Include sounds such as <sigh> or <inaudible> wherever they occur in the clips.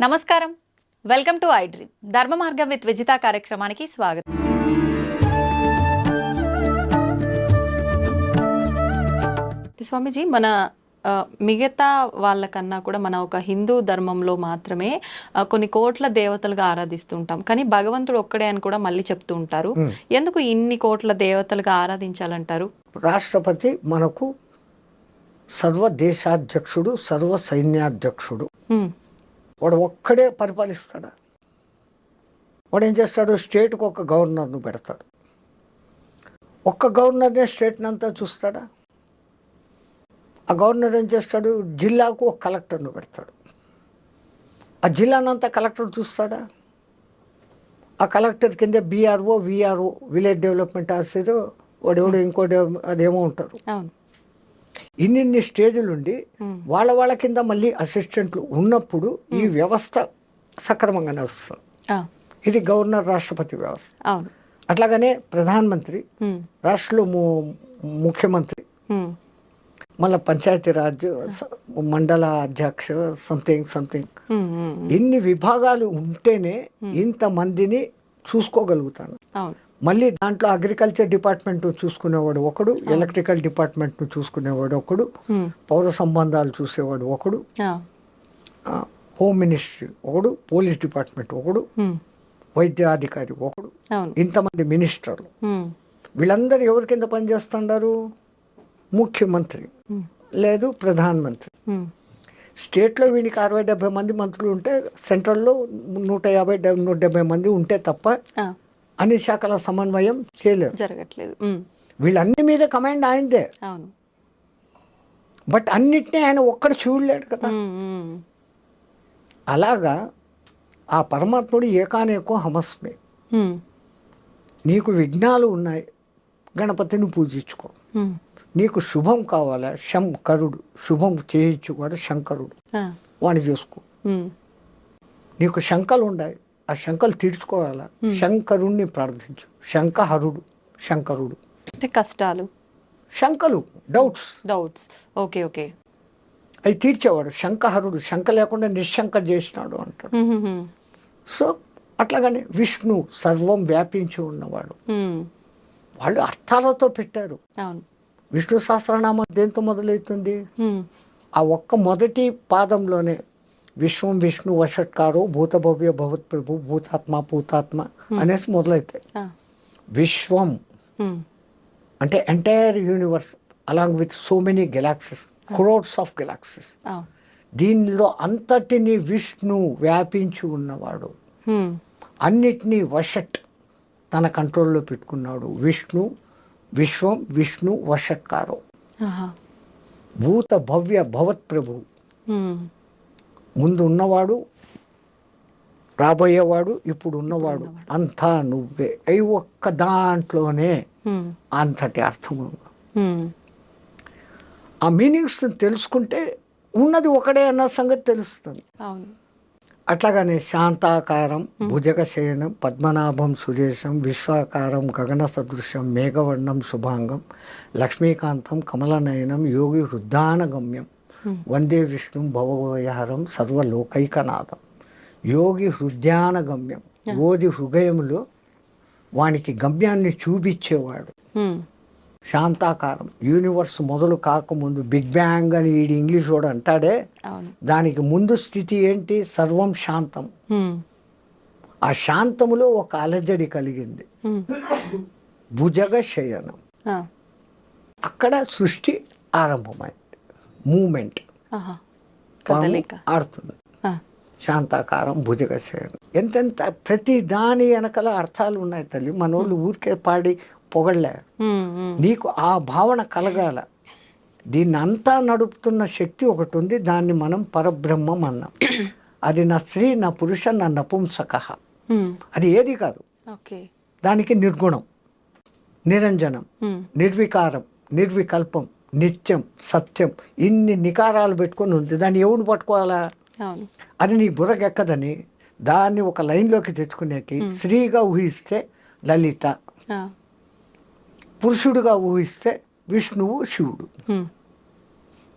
నమస్కారం. Welcome to I dream. ధర్మ మార్గం విత్ విజిత కార్యక్రమానికి స్వాగతం. స్వామీజీ మన మిగతా వాళ్ళకన్నా కూడా మన ఒక హిందూ ధర్మంలో మాత్రమే కొన్ని కోట్ల దేవతలుగా ఆరాధిస్తుంటాం. కానీ భగవంతుడు ఒక్కడే అని కూడా మళ్ళీ చెప్తూ ఉంటారు. ఎందుకు ఇన్ని కోట్ల దేవతలుగా ఆరాధించాలంటారు? రాష్ట్రపతి మనకు సర్వ దేశాధ్యక్షుడు సర్వ సైన్యాధ్యక్షుడు వాడు ఒక్కడే పరిపాలిస్తాడా. వాడు ఏం చేస్తాడు? స్టేట్కి ఒక గవర్నర్ను పెడతాడు. ఒక్క గవర్నర్నే స్టేట్ని అంతా చూస్తాడా? ఆ గవర్నర్ ఏం చేస్తాడు? జిల్లాకు ఒక కలెక్టర్ను పెడతాడు. ఆ జిల్లానంతా కలెక్టర్ చూస్తాడా? ఆ కలెక్టర్ కింద BRO VRO village development officer వాడు ఎవడు ఇంకోటి అదేమో ఉంటారు. ఇన్నిన్ని స్టేజులు ఉండి ఉమ్, వాళ్ళ వాళ్ళ కింద మళ్ళీ అసిస్టెంట్లు ఉన్నప్పుడు ఈ వ్యవస్థ సక్రమంగా నడుస్తుంది ఇది గవర్నర్ రాష్ట్రపతి వ్యవస్థ. అట్లాగనే ప్రధానమంత్రి రాష్ట్రంలో ముఖ్యమంత్రి మళ్ళీ పంచాయతీరాజ్ మండల అధ్యక్ష సంథింగ్ సంథింగ్. ఇన్ని విభాగాలు ఉంటేనే ఇంతమందిని చూసుకోగలుగుతాను. మళ్ళీ దాంట్లో అగ్రికల్చర్ డిపార్ట్మెంట్ చూసుకునేవాడు ఒకడు ఎలక్ట్రికల్ డిపార్ట్మెంట్ చూసుకునేవాడు ఒకడు పౌర సంబంధాలు చూసేవాడు ఒకడు హోమ్ మినిస్ట్రీ ఒకడు పోలీస్ డిపార్ట్మెంట్ ఒకడు వైద్యాధికారి ఒకడు ఇంతమంది మినిస్టర్లు వీళ్ళందరూ ఎవరి కింద పనిచేస్తున్నారు ముఖ్యమంత్రి లేదు ప్రధానమంత్రి. స్టేట్లో వీనికి అరవై డెబ్బై మంది మంత్రులు ఉంటే సెంట్రల్లో నూట యాభై నూట డెబ్బై మంది ఉంటే తప్ప అన్ని శాఖల సమన్వయం చేయలేరు. జరగట్లేదు. వీళ్ళన్ని మీద కమాండ్ ఆయనదే. అవును. బట్ అన్నిటినీ ఆయన ఒక్కడ చూడలేడు కదా. అలాగా ఆ పరమాత్ముడు ఏకానేకో హమస్మే. నీకు విఘ్నాలు ఉన్నాయి. గణపతిని పూజించుకో. నీకు శుభం కావాలా? శంకరుడు శుభం చేయించుకోడు శంకరుడు. వాడిని చూసుకో. నీకు శంకలు ఉన్నాయి ఆ శంకలు తీర్చుకోవాలా? శంకరుణ్ణి ప్రార్థించు. శంకహరుడు శంకరుడు. అంటే కష్టాలు. శంకలు డౌట్స్ డౌట్స్ ఓకే ఓకే. అవి తీర్చేవాడు. శంకహరుడు శంక లేకుండా నిశంక చేసినాడు అంటాడు. సో అట్లాగనే విష్ణు సర్వం వ్యాపించి ఉన్నవాడు. వాళ్ళు అర్థాలతో పెట్టారు. విష్ణు సహస్రనామం దేంతో మొదలవుతుంది? ఆ ఒక్క మొదటి పాదంలోనే విశ్వం విష్ణు వషట్కారు భూత భవ్య భవత్ ప్రభు భూతాత్మ భూతాత్మ అనేసి మొదలవుతాయి ఆ, విశ్వం అంటే entire universe along with so many galaxies crores of galaxies దీనిలో అంతటిని విష్ణు వ్యాపించి ఉన్నవాడు. అన్నిటినీ వషట్ తన కంట్రోల్లో పెట్టుకున్నాడు. విష్ణు విశ్వం విష్ణు వషట్కారం భూత భవ్య భవత్ ప్రభు. ముందు ఉన్నవాడు రాబోయేవాడు ఇప్పుడు ఉన్నవాడు. అంతా నువ్వే. అవి ఒక్క దాంట్లోనే అంతటి అర్థం ఆ మీనింగ్స్ తెలుసుకుంటే ఉన్నది ఒకడే అన్న సంగతి తెలుస్తుంది. అట్లాగనే శాంతాకారం భుజగ శయనం పద్మనాభం సురేశం విశ్వాకారం గగన సదృశం మేఘవర్ణం శుభాంగం లక్ష్మీకాంతం కమలనయనం యోగి హృద్దానగమ్యం వందే విష్ణు భవవయహరం సర్వలోకైకనాథం. యోగి హృద్యానగమ్యం. ఓది హృదయంలో వానికి గమ్యాన్ని చూపించేవాడు. శాంతాకారం. యూనివర్స్ మొదలు కాకముందు బిగ్ బ్యాంగ్ అని ఈడు ఇంగ్లీష్ వాడు అంటాడే దానికి ముందు స్థితి ఏంటి? సర్వం శాంతం. ఆ శాంతములో ఒక అలజడి కలిగింది. భుజగ శయనం అక్కడ సృష్టి ఆరంభమైంది. మూమెంట్. ఆడుతుంది. శాంతాకారం భుజగ శయనం ఎంతెంత ప్రతి దాని వెనకల అర్థాలు ఉన్నాయి తల్లి. మనోళ్ళు ఊరికే పాడి ఉమ్, నీకు ఆ భావన కలగాల. దీన్ని అంతా నడుపుతున్న శక్తి ఒకటి ఉంది. దాన్ని మనం పరబ్రహ్మం అన్నాం. <clears throat> అది నా స్త్రీ నా పురుష నా నపుంసక. అది ఏది కాదు. దానికి నిర్గుణం నిరంజనం నిర్వికారం నిర్వికల్పం. నిత్యం సత్యం ఇన్ని నికారాలు పెట్టుకొని ఉంది దాన్ని ఎవడు పట్టుకోవాలా? అది నీ బుర్రకెక్కదని దాన్ని ఒక లైన్లోకి తెచ్చుకునేకి స్త్రీగా ఊహిస్తే లలిత పురుషుడుగా ఊహిస్తే విష్ణువు శివుడు.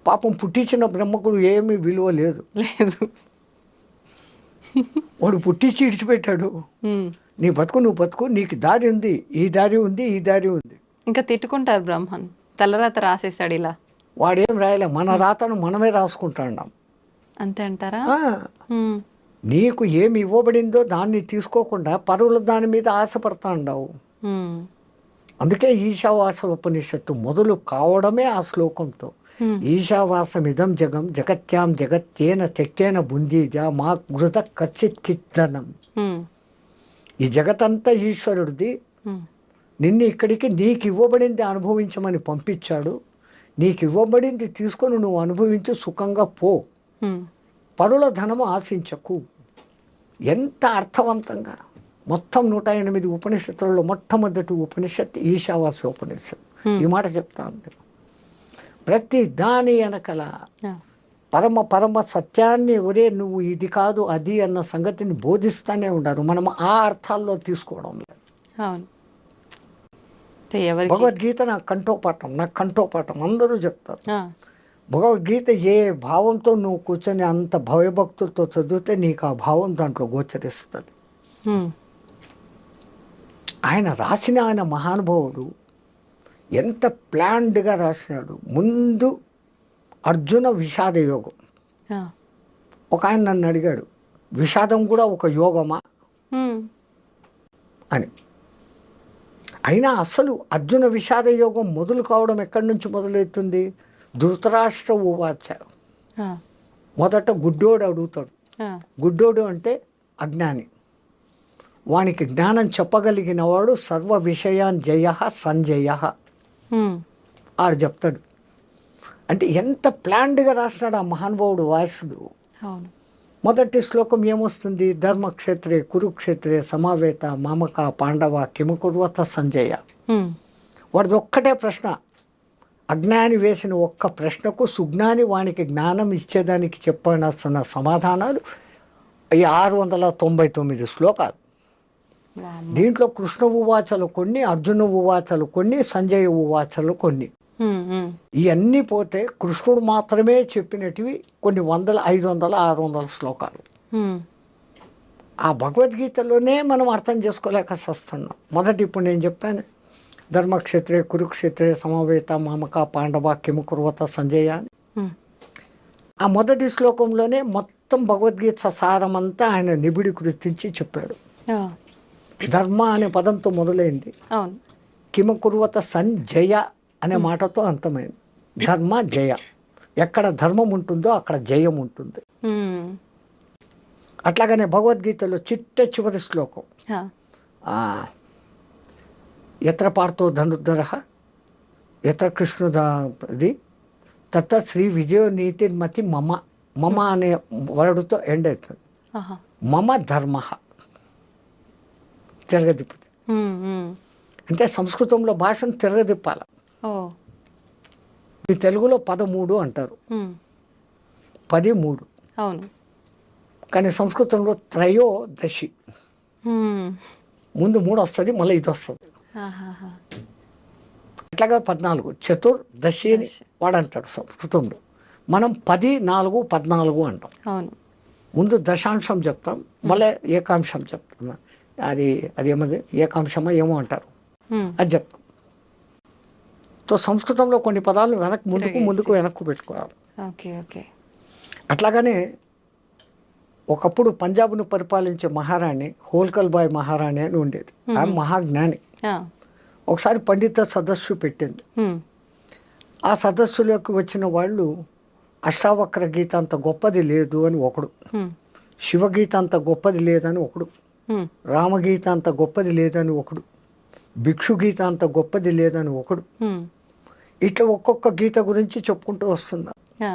పాపం పుట్టించిన బ్రహ్మకు ఏమీ విలువ లేదు. లేదు. వాడు పుట్టించి ఇడిచిపెట్టాడు. నీ బతుకు నువ్వు బతుకు నీకు దారి ఉంది ఈ దారి ఉంది ఈ దారి ఉంది. ఇంకా తిట్టుకుంటారు బ్రహ్మన్ తలరాత రాసేసాడు ఇలా వాడేం రాయలే మన రాతను మనమే రాసుకుంటాం అంతే అంటారా. నీకు ఏమి ఇవ్వబడిందో దాన్ని తీసుకోకుండా పరువుల దాని మీద ఆశపడతా ఉండవు. అందుకే ఈశావాస ఉపనిషత్తు మొదలు కావడమే ఆ శ్లోకంతో. ఈశావాసమిదం జగం జగత్యాం జగత్తేన తెక్కేన బుందీజ మా గృత కచ్చిత్ కిత్తనం. ఈ జగతంతా ఈశ్వరుడిది. నిన్ను ఇక్కడికి నీకు ఇవ్వబడింది అనుభవించమని పంపించాడు. నీకు ఇవ్వబడింది తీసుకొని నువ్వు అనుభవించు సుఖంగా పో. పరుల ధనము ఆశించకు. ఎంత అర్థవంతంగా. మొత్తం నూట ఎనిమిది ఉపనిషత్తులలో మొట్టమొదటి ఉపనిషత్ ఈశావాస ఉపనిషత్. ఈ మాట చెప్తా ఉంది. ప్రతి దాని వెనకల. పరమ పరమ సత్యాన్ని ఒరే నువ్వు ఇది కాదు అది అన్న సంగతిని బోధిస్తూనే ఉన్నారు మనం ఆ అర్థాల్లో తీసుకోవడం లేదు. అంటే ఎవరికి భగవద్గీత నాకు కంఠోపాఠం నాకు కంఠోపాఠం అందరూ చెప్తారు. భగవద్గీత ఏ భావంతో నువ్వు కూర్చొని అంత భయభక్తులతో చదివితే నీకు ఆ భావం దాంట్లో గోచరిస్తుంది. ఆయన రాసిన ఆయన మహానుభావుడు ఎంత ప్లాన్డ్గా రాసినాడు ముందు అర్జున విషాద యోగం. ఒక ఆయన నన్ను అడిగాడు విషాదం కూడా ఒక యోగమా. అని అయినా అసలు అర్జున విషాద యోగం మొదలు కావడం ఎక్కడి నుంచి మొదలవుతుంది? ధృతరాష్ట్ర ఉవాచ ఆ. మొదట గుడ్డోడు అడుగుతాడు. గుడ్డోడు అంటే అజ్ఞాని. వానికి జ్ఞానం చెప్పగలిగిన వాడు సర్వ విషయాన్ జయ సంజయ. ఆడు చెప్తాడు. అంటే ఎంత ప్లాన్డ్గా రాసినాడు ఆ మహానుభావుడు వాసుడు మొదటి శ్లోకం ఏమొస్తుంది ధర్మక్షేత్రే కురుక్షేత్రే సమావేత మామక పాండవ కిమకుర్వత సంజయ. వాడిది ఒక్కటే ప్రశ్న అజ్ఞాని వేసిన ఒక్క ప్రశ్నకు సుజ్ఞాని వానికి జ్ఞానం ఇచ్చేదానికి చెప్పనస్తున్న సమాధానాలు ఈ ఆరు వందల తొంభై తొమ్మిది శ్లోకాలు. దీంట్లో కృష్ణ ఉవాచలు కొన్ని అర్జున ఉవాచలు కొన్ని సంజయ ఉవాచలు కొన్ని. ఇవన్నీ పోతే కృష్ణుడు మాత్రమే చెప్పినటివి కొన్ని వందల ఐదు వందల ఆరు వందల శ్లోకాలు. ఆ భగవద్గీతలోనే మనం అర్థం చేసుకోలేక వస్తున్నాం మొదటి ఇప్పుడు నేను చెప్పాను ధర్మక్షేత్రే కురుక్షేత్రే సమవేత మామక పాండవ కిముకుర్వత సంజయ. ఆ మొదటి శ్లోకంలోనే మొత్తం భగవద్గీత సారమంతా ఆయన నిబిడి గుర్తించి చెప్పాడు. ధర్మ అనే పదంతో మొదలైంది. కిమకుర్వత సంజయ అనే మాటతో అంతమైంది. ధర్మ జయ. ఎక్కడ ధర్మం ఉంటుందో అక్కడ జయం ఉంటుంది. అట్లాగనే భగవద్గీతలో చిట్ట చివరి శ్లోకం. ఎత్ర పార్థో ధనుర్ధర ఎత్ర కృష్ణుద ఇది శ్రీ విజయ నీతిర్మతి మమ. మమ అనే వర్డ్తో ఎండ్ అవుతుంది. మమ ధర్మ. తిరగదిప్పుతుంది. అంటే సంస్కృతంలో భాషను తిరగదిప్పాల తెలుగులో పదమూడు అంటారు. పది మూడు అవును. కానీ సంస్కృతంలో త్రయోదశి. ఉమ్. ముందు మూడు వస్తుంది మళ్ళీ ఇది వస్తుంది. అట్లాగా పద్నాలుగు చతుర్దశి అని దశి. వాడు అంటాడు సంస్కృతంలో. మనం పది నాలుగు పద్నాలుగు అంటాం. అవును. ముందు దశాంశం చెప్తాం మళ్ళీ ఏకాంశం చెప్తాం. అది అది ఏమది? ఏకాంశమా ఏమో అంటారు. అది చెప్తాం. సో సంస్కృతంలో కొన్ని పదాలు వెనక్కి ముందుకు. ముందుకు వెనక్కు పెట్టుకోవాలి ఓకే ఓకే అట్లాగనే ఒకప్పుడు పంజాబ్ను పరిపాలించే మహారాణి హోల్కల్ బాయ్ మహారాణి అని ఉండేది ఆమె మహాజ్ఞాని. ఒకసారి పండిత సదస్సు పెట్టింది. ఆ సదస్సులోకి వచ్చిన వాళ్ళు అష్టావక్ర గీత అంత గొప్పది లేదు అని ఒకడు. శివగీత అంత గొప్పది లేదని ఒకడు. రామగీత అంత గొప్పది లేదని ఒకడు భిక్షు గీత అంత గొప్పది లేదని ఒకడు. ఇట్లా ఒక్కొక్క గీత గురించి చెప్పుకుంటూ వస్తున్నారు ఆ.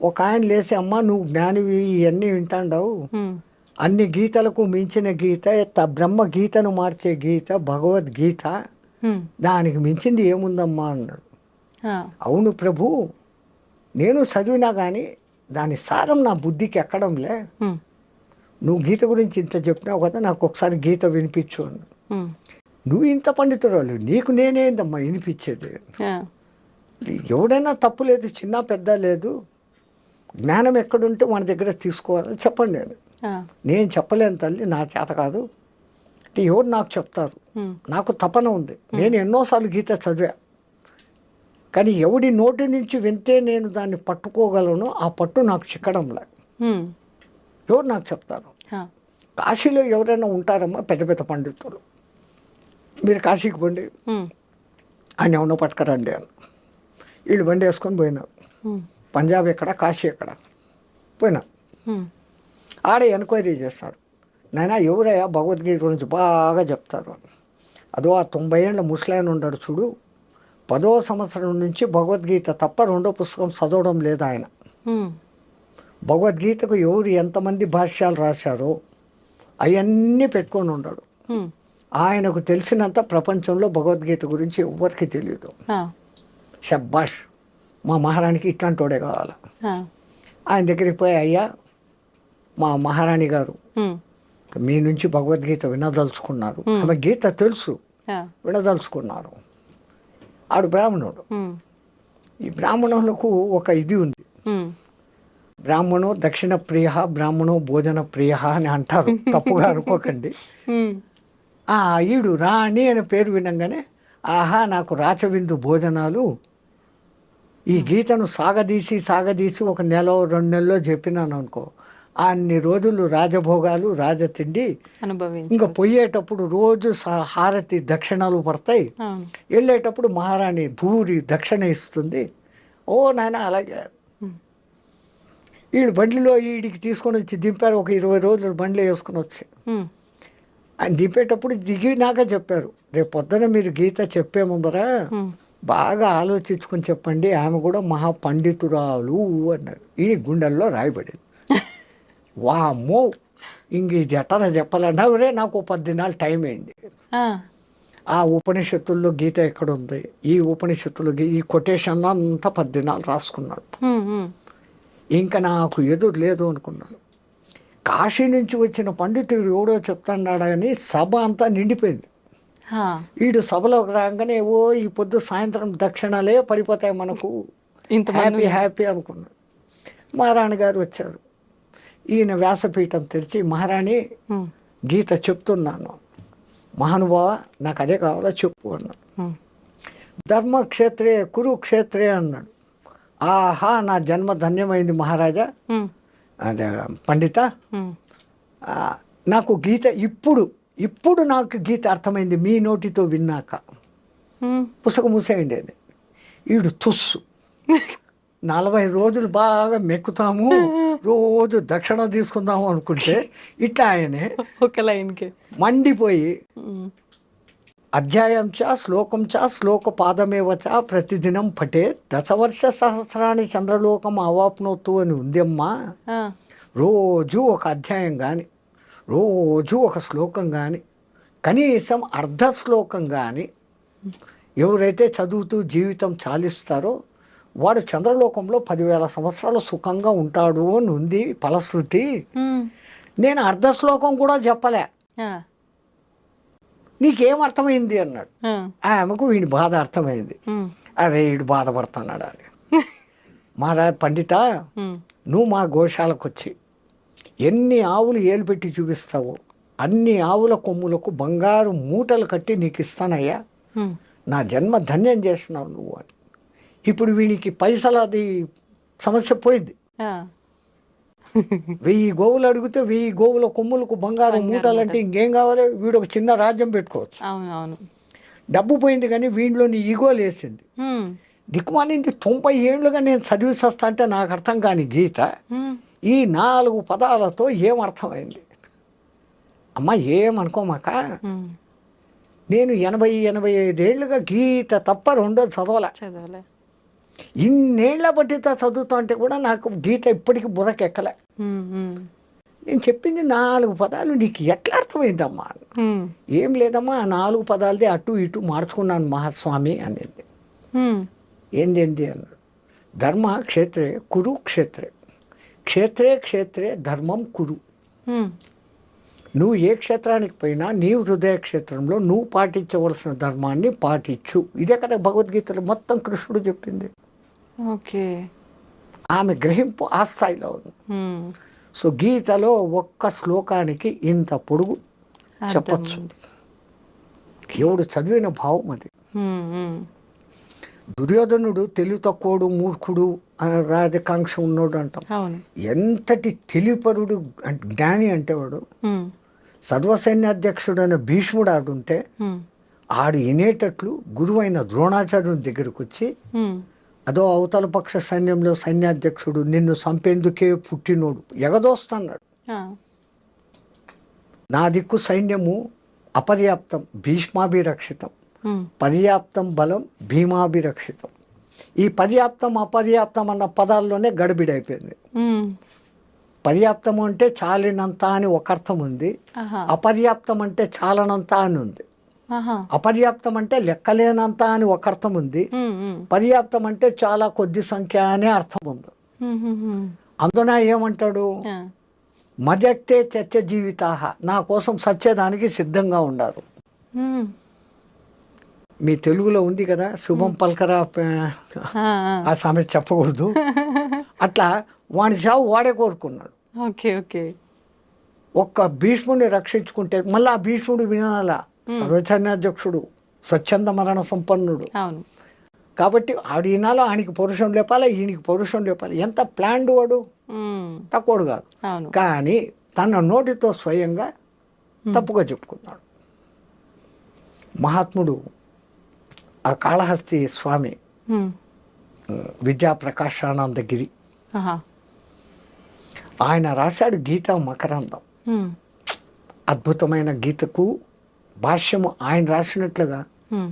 ఒక ఆయన లేసి అమ్మ నువ్వు జ్ఞానివి ఇవన్నీ వింటాండావు. అన్ని గీతలకు మించిన గీత బ్రహ్మ గీతను మార్చే గీత భగవద్గీత. దానికి మించింది ఏముందమ్మా అన్నాడు. అవును ప్రభు నేను చదివినా కానీ దాని సారం నా బుద్ధికి ఎక్కడంలే. నువ్వు గీత గురించి ఇంత చెప్పినావు కదా నాకు ఒకసారి గీత వినిపించు అన్నాడు. నువ్వు ఇంత పండితురాలు నీకు నేనేందమ్మా వినిపించేది. ఎవడైనా తప్పు లేదు చిన్న పెద్ద లేదు జ్ఞానం ఎక్కడుంటే మన దగ్గర తీసుకోవాలని చెప్పండి నేను. నేను చెప్పలేను తల్లి నా చేత కాదు. ఎవరు నాకు చెప్తారు? నాకు తపన ఉంది. నేను ఎన్నోసార్లు గీత చదివా. కానీ ఎవడి నోటి నుంచి వింటే నేను దాన్ని పట్టుకోగలను ఆ పట్టు నాకు చిక్కడంలే. ఎవరు నాకు చెప్తారు? కాశీలో ఎవరైనా ఉంటారమ్మా పెద్ద పెద్ద పండితులు. మీరు కాశీకి పండి. ఆయన ఎవరినో పట్టుకరండి అని. వీళ్ళు బండి వేసుకొని పోయినారు. పంజాబ్ ఎక్కడ కాశీ ఎక్కడ? పోయినా. ఆడ ఎంక్వైరీ చేస్తారు. నాయన ఎవరయ్యా భగవద్గీత గురించి బాగా చెప్తారు. అదో ఆ తొంభై ఏళ్ళ ముసలాయన ఉన్నాడు చూడు. పదో సంవత్సరం నుంచి భగవద్గీత తప్ప రెండో పుస్తకం చదవడం లేదు ఆయన. భగవద్గీతకు ఎవరు ఎంతమంది భాష్యాలు రాశారో అవన్నీ పెట్టుకొని ఉన్నాడు. ఆయనకు తెలిసినంత ప్రపంచంలో భగవద్గీత గురించి ఎవ్వరికి తెలియదు. షబ్బాష్ మా మహారాణికి ఇట్లాంటి వాడే కావాలి ఆయన దగ్గరికి పోయి అయ్యా మా మహారాణి గారు మీ నుంచి భగవద్గీత వినదలుచుకున్నారు. ఆమె గీత తెలుసు. వినదలుచుకున్నారు. ఆడు బ్రాహ్మణుడు. ఈ బ్రాహ్మణులకు ఒక ఇది ఉంది. బ్రాహ్మణో దక్షిణ ప్రియ బ్రాహ్మణో భోజన ప్రియ అని అంటారు. <laughs> తప్పుగా అనుకోకండి. ఈడు రాణి అనే పేరు వినంగానే ఆహా నాకు రాచవిందు భోజనాలు. ఈ గీతను సాగదీసి సాగదీసి ఒక నెల రెండు నెలలో చెప్పినాను అనుకో అన్ని రోజులు రాజభోగాలు రాజతిండి ఇంకా పోయేటప్పుడు రోజు హారతి దక్షిణాలు పడతాయి. వెళ్ళేటప్పుడు మహారాణి భూరి దక్షిణ ఇస్తుంది. ఓ నాయన అలాగే. వీడు బండిలో వీడికి తీసుకొని వచ్చి దింపారు ఒక ఇరవై రోజులు బండిలో వేసుకొని వచ్చి. ఆయన దింపేటప్పుడు దిగినాక చెప్పారు. రేపు పొద్దున మీరు గీత చెప్పే ముందర బాగా ఆలోచించుకొని చెప్పండి. ఆమె కూడా మహా పండితురాలు అన్నారు. ఈ గుండెల్లో రాయబడింది. <laughs> వామ్మో! ఇంక ఇది ఎట్టరా చెప్పాలన్నా రే నాకు పది దినాలు టైం అయింది. ఆ, ఉపనిషత్తుల్లో గీత ఎక్కడ ఉంది ఈ ఉపనిషత్తులు ఈ కొటేషన్ అంతా పది దినాలు రాసుకున్నాడు. ఇంకా నాకు ఎదురు లేదు అనుకున్నాను కాశీ నుంచి వచ్చిన పండితుడు ఎవడో చెప్తున్నాడని సభ అంతా నిండిపోయింది. వీడు సభలోకి రాగానే ఓ ఈ పొద్దు సాయంత్రం దక్షిణాలే పడిపోతాయి మనకు. హ్యాపీ హ్యాపీ అనుకున్నాడు. మహారాణి గారు వచ్చారు. ఈయన వ్యాసపీఠం తెరిచి మహారాణి గీత చెప్తున్నాను. మహానుభావ నాకు అదే కావాలో చెప్పు అన్నాడు. ధర్మక్షేత్రే కురుక్షేత్రే అన్నాడు. ఆహా నా జన్మ ధన్యమైంది మహారాజా. అదే పండిత? నాకు గీత ఇప్పుడు ఇప్పుడు నాకు గీత అర్థమైంది మీ నోటితో విన్నాక. పుస్తకం మూసేయండి అని. ఈడు తుస్సు. నలభై రోజులు బాగా మెక్కుతాము రోజు దక్షిణ తీసుకుందాము అనుకుంటే ఇట్లా ఆయనే ఒక లైన్కి. మండిపోయి అధ్యాయం చ శ్లోకం చ శ్లోక పాదమేవ చ ప్రతిదినం పటే దశవర్ష సహస్రాన్ని చంద్రలోకం అవాప్నోతు అని ఉందమ్మా. రోజు ఒక అధ్యాయం కానీ రోజు ఒక శ్లోకం కానీ కనీసం అర్ధ శ్లోకం కానీ ఎవరైతే చదువుతూ జీవితం చాలిస్తారో వాడు చంద్రలోకంలో పదివేల సంవత్సరాలు సుఖంగా ఉంటాడు అని ఉంది ఫలశ్రుతి. నేను అర్ధ శ్లోకం కూడా చెప్పలే. నీకేం అర్థమైంది అన్నాడు. ఆ, ఆమెకు వీడి బాధ అర్థమైంది. అరే వీడు బాధపడుతున్నాడు అని. <laughs> మహారాజ్ పండిత నువ్వు మా గోశాలకు వచ్చి ఎన్ని ఆవులు ఏలు పెట్టి చూపిస్తావో అన్ని ఆవుల కొమ్ములకు బంగారు మూటలు కట్టి నీకు ఇస్తానయ్యా నా జన్మ ధన్యం చేస్తున్నావు నువ్వు అని. ఇప్పుడు వీడికి పైసలు అది సమస్య పోయింది. వెయ్యి గోవులు అడిగితే వెయ్యి గోవుల కొమ్ములకు బంగారు మూటలు అంటే ఇంకేం కావాలి? వీడు ఒక చిన్న రాజ్యం పెట్టుకోవచ్చు. అవును డబ్బు పోయింది కానీ వీడిలోని ఈగో లేసింది. ఉమ్, దిక్కుమాలింది తొంభై ఏళ్ళుగా నేను చదివి వస్తా అంటే నాకు అర్థం కాని గీత ఈ నాలుగు పదాలతో ఏం అర్థమైంది? అమ్మ ఏమనుకోమాక నేను ఎనభై ఎనభై ఐదేళ్ళుగా గీత తప్ప రెండో చదవలే. చదవలే. ఇన్నేళ్ళ బట్టిత చదువుతా అంటే కూడా నాకు గీత ఇప్పటికి బుర్రకెక్కలే. ఉమ్, నేను చెప్పింది నాలుగు పదాలు నీకు ఎట్లా అర్థమైందమ్మా? ఏం లేదమ్మా ఆ నాలుగు పదాలది అటు ఇటు మార్చుకున్నాను మహాస్వామి అనేది. ఏందేంది అన్నాడు ధర్మ క్షేత్రే కురు క్షేత్రే క్షేత్రే క్షేత్రే ధర్మం కురు. నువ్వు ఏ క్షేత్రానికి పోయినా నీ హృదయ క్షేత్రంలో నువ్వు పాటించవలసిన ధర్మాన్ని పాటించు. ఇదే కదా భగవద్గీతలో మొత్తం కృష్ణుడు చెప్పింది. ఓకే ఆమె గ్రహింపు ఆ స్థాయిలో ఉంది. సో గీతలో ఒక్క శ్లోకానికి ఇంత పొడుగు చెప్పచ్చు. దేవుడు చదివిన భావం అది. దుర్యోధనుడు తెలివి తక్కువడు మూర్ఖుడు అని రాజకాంక్ష ఉన్నోడు అంటాం ఎంతటి తెలివిపరుడు అంటే జ్ఞాని అంటే వాడు ఉమ్, సర్వసైన్యాధ్యక్షుడైన భీష్ముడు ఆడుంటే ఆడు వినేటట్లు గురువైన ద్రోణాచార్యుని దగ్గరకు వచ్చి. అదో అవతల పక్ష సైన్యంలో సైన్యాధ్యక్షుడు నిన్ను చంపేందుకే పుట్టినోడు. ఎగదోస్తన్నాడు నా దిక్కు సైన్యము అపర్యాప్తం భీష్మాభిరక్షితం. పర్యాప్తం బలం భీమాభిరక్షితం. ఈ పర్యాప్తం అపర్యాప్తం అన్న పదాల్లోనే గడిబిడైపోయింది. పర్యాప్తం అంటే చాలినంత అని ఒక అర్థం ఉంది. అపర్యాప్తం అంటే చాలనంత అని ఉంది. అపర్యాప్తం అంటే లెక్కలేనంత అని ఒక అర్థం ఉంది. పర్యాప్తం అంటే చాలా కొద్ది సంఖ్య అనే అర్థం ఉంది. అందున ఏమంటాడు? ఆ, మదక్తే చర్చ జీవితాహ. నా కోసం సత్యదానికి సిద్ధంగా ఉండారు. మీ తెలుగులో ఉంది కదా శుభం పల్కరా ఆ, సామెత చెప్పకూడదు. <laughs> అట్లా వాడి చావు వాడే కోరుకున్నాడు. Okay okay. ఒక్క భీష్ముడిని రక్షించుకుంటే మళ్ళీ ఆ భీష్ముడు వినాల? సర్వచన్యాధ్యక్షుడు స్వచ్ఛంద మరణ సంపన్నుడు. కాబట్టి ఆడు ఈనాలో ఆడికి పౌరుషం లేపాలి ఈయనకి పౌరుషం లేపాలి? ఎంత ప్లాన్డ్ వాడు? తక్కువడు కాదు. కానీ తన నోటితో స్వయంగా తప్పుగా చెప్పుకున్నాడు. మహాత్ముడు ఆ కాళహస్తి స్వామి ఉమ్, విద్యా ప్రకాశానందగిరి ఆహా. ఆయన రాశాడు గీతా మకరందం. అద్భుతమైన గీతకు భాష్యము ఆయన రాసినట్లుగా ఉమ్,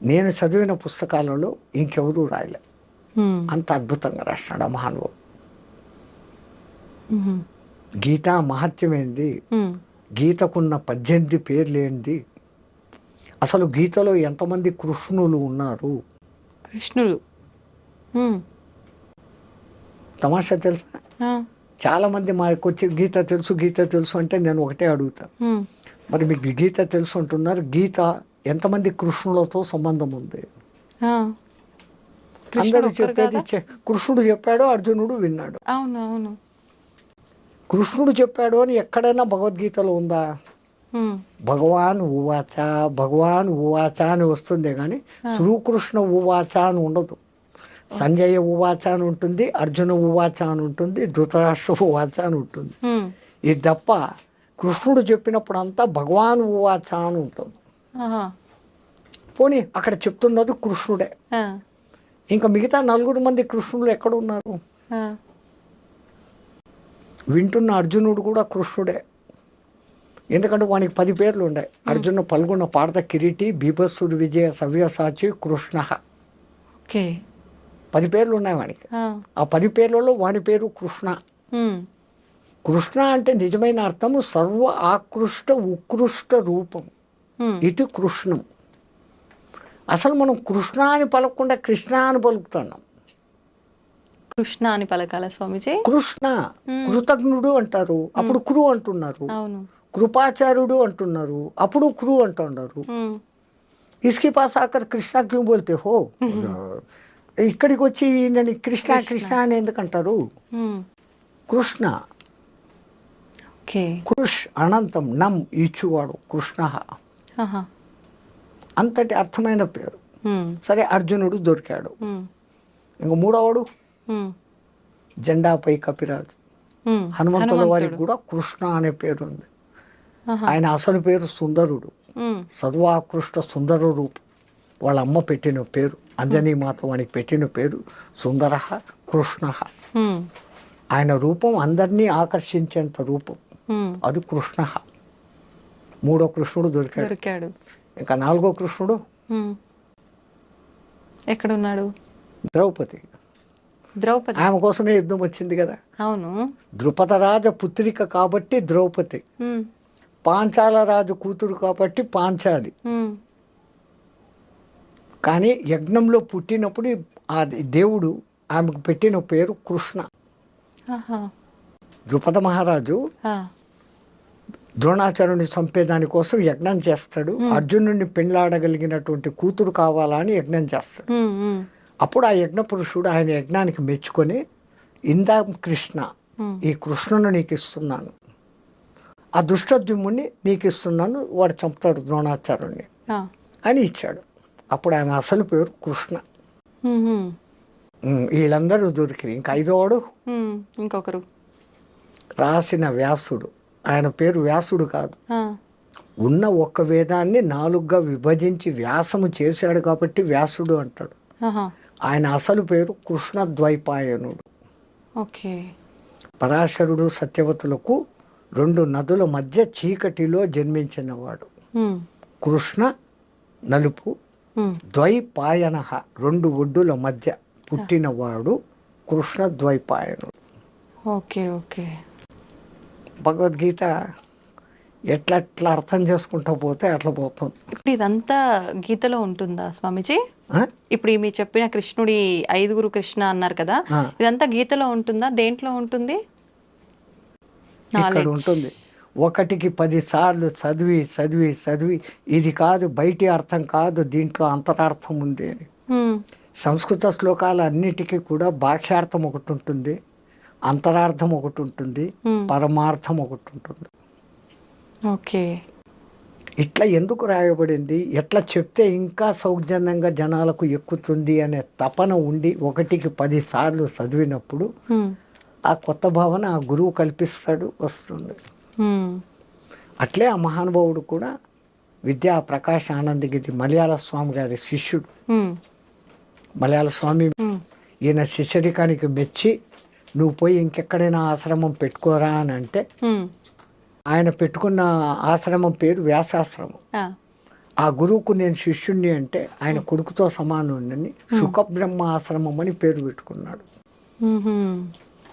నేను చదివిన పుస్తకాలలో ఇంకెవరూ రాయలే. ఉమ్, అంత అద్భుతంగా రాసినాడు ఆ మహానుభావుడు. ఉమ్, గీతా మహత్యమైంది. గీతకున్న పద్దెనిమిది పేర్లేంది అసలు గీతలో ఎంతమంది కృష్ణులు ఉన్నారు? కృష్ణుడు ఉమ్, తమాషా తెలుసా? ఆ, చాలా మంది మాకు వచ్చి గీత తెలుసు గీత తెలుసు అంటే నేను ఒకటే అడుగుతాను. మరి మీకు గీత తెలుసు అంటున్నారు. గీత ఎంతమంది కృష్ణులతో సంబంధం ఉంది? అందరూ చెప్పేది కృష్ణుడు చెప్పాడు అర్జునుడు విన్నాడు. అవును అవును కృష్ణుడు చెప్పాడు అని ఎక్కడైనా భగవద్గీతలో ఉందా? భగవాన్ ఉవాచ భగవాన్ ఉవాచ అని వస్తుంది కానీ శ్రీకృష్ణ ఉవాచ అని ఉండదు. సంజయ ఉవాచ అని ఉంటుంది అర్జున ఉవాచ అని ఉంటుంది ధృతరాష్ట్ర ఉవాచ అని ఉంటుంది. ఇది తప్ప కృష్ణుడు చెప్పినప్పుడు అంతా భగవాన్ ఉవాచ అని ఉంటుంది. పోనీ అక్కడ చెప్తున్నది కృష్ణుడే. ఇంకా మిగతా నలుగురు మంది కృష్ణులు ఎక్కడ ఉన్నారు. వింటున్న అర్జునుడు కూడా కృష్ణుడే. ఎందుకంటే వానికి పది పేర్లు ఉన్నాయి అర్జున పల్గొన్న పాడత కిరీటి బీభత్సుడు విజయ సవ్యసాచి కృష్ణ. పది పేర్లు ఉన్నాయి వానికి. ఆ, పది పేర్లలో వాని పేరు కృష్ణ. కృష్ణ అంటే నిజమైన అర్థము సర్వ ఆకృష్ట ఉకృష్ట రూపం. ఇది కృష్ణం. అసలు మనం కృష్ణ అని పలకకుండా కృష్ణ అని పలుకుతున్నాం. కృష్ణ అని పలకాల స్వామిజీ? కృష్ణ. కృతజ్ఞుడు అంటారు. అప్పుడు కురు అంటున్నారు. కృపాచార్యుడు అంటున్నారు. అప్పుడు కురు అంటున్నారు. ఇస్కి పాస్ ఆకర్ కృష్ణ క్యూ బోల్తే హో? ఇక్కడికి వచ్చి ఈయనని కృష్ణ కృష్ణ. అని ఎందుకంటారు? కృష్ణ. కృష్ అనంతం నమ్ ఇచ్చువాడు కృష్ణ. అంతటి అర్థమైన పేరు. సరే అర్జునుడు దొరికాడు. ఇంక మూడవడు? జెండాపై కపిరాజు. హనుమంతుల వారికి. కూడా కృష్ణ అనే పేరు ఉంది. ఆయన అసలు పేరు సుందరుడు. సర్వాకృష్ట సుందర రూపం. వాళ్ళ అమ్మ పెట్టిన పేరు అంజనీ మాత వానికి పెట్టిన పేరు సుందర కృష్ణ. ఆయన రూపం అందరినీ ఆకర్షించేంత రూపం. అది కృష్ణ. మూడో కృష్ణుడు దొరికాడు. దొరికాడు. ఇంకా నాలుగో కృష్ణుడు. ఎక్కడున్నాడు? ద్రౌపది. ద్రౌపది. ఆమె కోసమే యుద్ధం వచ్చింది కదా. అవును. ద్రుపదరాజ పుత్రిక కాబట్టి ద్రౌపది. పాంచాల రాజు కూతురు కాబట్టి పాంచాలి. కానీ యజ్ఞంలో పుట్టినప్పుడు ఆ దేవుడు ఆమెకు పెట్టిన పేరు కృష్ణ. ద్రుపద మహారాజు ద్రోణాచార్యుని చంపేదాని కోసం యజ్ఞం చేస్తాడు. అర్జునుడిని పెళ్ళాడగలిగినటువంటి కూతురు కావాలా అని యజ్ఞం చేస్తాడు. అప్పుడు ఆ యజ్ఞ పురుషుడు ఆయన యజ్ఞానికి మెచ్చుకొని ఇందా కృష్ణ. ఈ కృష్ణను నీకు ఇస్తున్నాను ఆ దుష్టద్యుమ్ముని నీకు ఇస్తున్నాను వాడు చంపుతాడు ద్రోణాచార్యుని అని ఇచ్చాడు. అప్పుడు ఆయన అసలు పేరు కృష్ణ. వీళ్ళందరూ దొరికిరి. ఇంకా ఐదోవాడు ఉమ్, ఇంకొకరు. రాసిన వ్యాసుడు. ఆయన పేరు వ్యాసుడు కాదు. ఉన్న ఒక్క వేదాన్ని నాలుగుగా విభజించి వ్యాసము చేశాడు కాబట్టి వ్యాసుడు అంటాడు. ఆయన అసలు పేరు కృష్ణ ద్వైపాయనుడు. ఓకే. పరాశరుడు సత్యవతులకు రెండు నదుల మధ్య చీకటిలో జన్మించినవాడు. కృష్ణ నలుపు ద్వైపాయన రెండు ఒడ్డుల మధ్య పుట్టినవాడు కృష్ణ ద్వైపాయనుడు. Okay okay. భగవద్గీత ఎట్లా ఎట్లా అర్థం చేసుకుంటా పోతే అట్లా పోతుంది. ఇప్పుడు ఇదంతా గీతలో ఉంటుందా స్వామీజీ? ఇప్పుడు ఈ మీరు చెప్పిన కృష్ణుడి ఐదుగురు కృష్ణ అన్నారు కదా. ఇదంతా గీతలో ఉంటుందా? దేంట్లో ఉంటుంది? ఇక్కడ. ఉంటుంది. ఒకటికి పది సార్లు చదివి చదివి చదివి ఇది కాదు బయటి అర్థం కాదు దీంట్లో అంతరార్థం ఉంది అని. సంస్కృత శ్లోకాలు అన్నిటికీ కూడా భాష్యార్థం ఒకటి ఉంటుంది. అంతరార్థం ఒకటి ఉంటుంది ఉమ్, పరమార్థం ఒకటి ఉంటుంది. ఓకే. ఇట్లా ఎందుకు రాయబడింది? ఎట్లా చెప్తే ఇంకా సౌజన్యంగా జనాలకు ఎక్కుతుంది అనే తపన ఉండి ఒకటికి పది సార్లు చదివినప్పుడు ఉమ్, ఆ కొత్త భావన ఆ గురువు కల్పిస్తాడు వస్తుంది. ఉమ్, అట్లే ఆ మహానుభావుడు కూడా విద్యా ప్రకాశ్ ఆనందగిరి మలయాళ స్వామి గారి శిష్యుడు. మలయాళ స్వామి ఈయన శిష్యరికానికి మెచ్చి నువ్వు పోయి ఇంకెక్కడైనా ఆశ్రమం పెట్టుకోరా అని అంటే ఆయన పెట్టుకున్న ఆశ్రమం పేరు వ్యాసాశ్రమం. ఆ, గురువుకు నేను శిష్యుణ్ణి అంటే ఆయన కొడుకుతో సమానుండని సుఖబ్రహ్మ ఆశ్రమం అని పేరు పెట్టుకున్నాడు.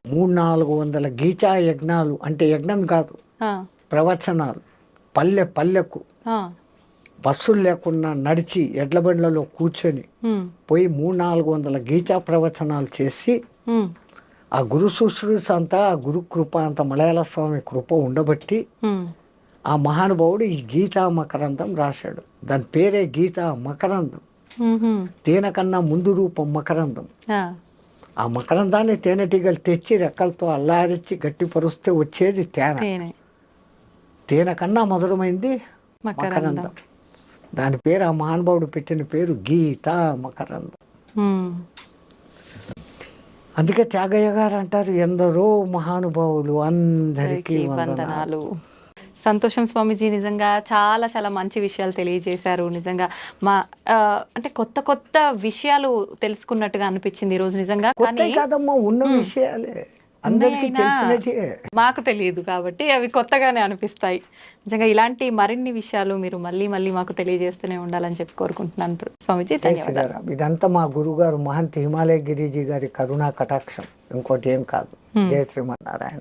మూడు నాలుగు వందల గీచా యజ్ఞాలు అంటే యజ్ఞం కాదు ప్రవచనాలు. పల్లె పల్లెకు బస్సులు లేకుండా నడిచి ఎడ్ల బండ్లలో కూర్చొని పోయి మూడు నాలుగు వందల గీచా ప్రవచనాలు చేసి ఆ గురు శుశ్రూష అంతా ఆ గురు కృప అంత మలయాళ స్వామి కృప ఉండబట్టి ఆ మహానుభావుడు ఈ గీతా మకరందం రాశాడు. దాని పేరే గీతా మకరందం. ఉహుం, తేనెకన్నా ముందు రూపం మకరందం. ఆ, మకరందాన్ని తేనెటీగలు తెచ్చి రెక్కలతో అల్లారించి గట్టిపరుస్తే వచ్చేది తేనె. తేనె. తేనె కన్నా మధురమైంది మకరందం. దాని పేరు ఆ మహానుభావుడు పెట్టిన పేరు గీత మకరందం. అందుకే త్యాగయ్య గారు అంటారు ఎందరో మహానుభావులు అందరికీ వందనాలు. సంతోషం స్వామీజీ నిజంగా చాలా చాలా మంచి విషయాలు తెలియజేశారు. నిజంగా మా అంటే కొత్త కొత్త విషయాలు తెలుసుకున్నట్టుగా అనిపించింది ఈ రోజు నిజంగా. కానీ కాదమ్మా ఉన్న విషయాలే. అందరికీ ఉన్నాయినా తెలిసినట్టే మాకు తెలియదు కాబట్టి అవి కొత్తగానే అనిపిస్తాయి. నిజంగా ఇలాంటి మరిన్ని విషయాలు మీరు మళ్ళీ మళ్ళీ మాకు తెలియజేస్తూనే ఉండాలని చెప్పి కోరుకుంటున్నాను స్వామీజీ ధన్యవాదాలు. ఇదంతా మా గురుగారు మహంతి హిమాలయ గిరిజీ గారి కరుణా కటాక్షం. ఇంకోటి ఏం కాదు. జయ శ్రీమన్నారాయణ.